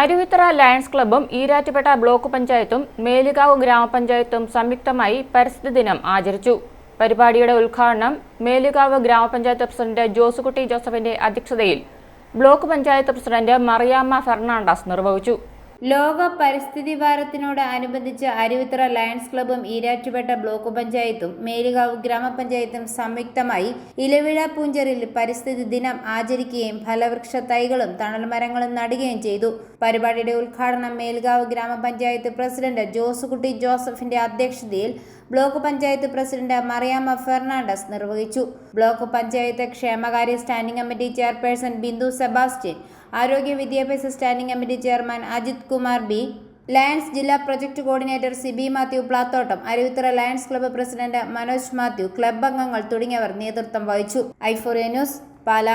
Aruvithura Lions ക്ലബ്ബും Erattupetta block പഞ്ചായത്തും മേലുകാവ് ഗ്രാമപഞ്ചായത്തും സംയുക്തമായി പരിസ്ഥിതി ദിനം ആചരിച്ചു. പരിപാടിയുടെ ഉദ്ഘാടനം മേലുകാവ് ഗ്രാമപഞ്ചായത്ത് പ്രസിഡന്റ് ജോസുകുട്ടി ജോസഫിന്റെ അധ്യക്ഷതയിൽ block panchayat president Mariyamma Fernandez നിർവഹിച്ചു. ലോക പരിസ്ഥിതി വാരത്തിനോട് അനുബന്ധിച്ച് അരുവിത്തറ ലയൺസ് ക്ലബ്ബും ഈരാറ്റുപേട്ട ബ്ലോക്ക് പഞ്ചായത്തും മേലുകാവ് ഗ്രാമപഞ്ചായത്തും സംയുക്തമായി ഇലവിഴ പൂഞ്ചറിൽ പരിസ്ഥിതി ദിനം ആചരിക്കുകയും ഫലവൃക്ഷ തൈകളും തണൽമരങ്ങളും നടുകയും ചെയ്തു. പരിപാടിയുടെ ഉദ്ഘാടനം മേലുകാവ് ഗ്രാമപഞ്ചായത്ത് പ്രസിഡന്റ് ജോസുകുട്ടി ജോസഫിന്റെ അധ്യക്ഷതയിൽ block panchayat president Mariyamma Fernandez നിർവഹിച്ചു. ബ്ലോക്ക് പഞ്ചായത്ത് ക്ഷേമകാര്യ standing committee chairperson Bindu Sebastian ആരോഗ്യ വിദ്യാഭ്യാസ standing committee chairman Ajith Kumar B. Lions ജില്ലാ project coordinator Siby Mathew Plathottam Aruvithura Lions club president Manoj Mathew club അംഗങ്ങൾ തുടങ്ങിയവർ നേതൃത്വം വഹിച്ചു. ഐഫോറിയ ന്യൂസ് പാല.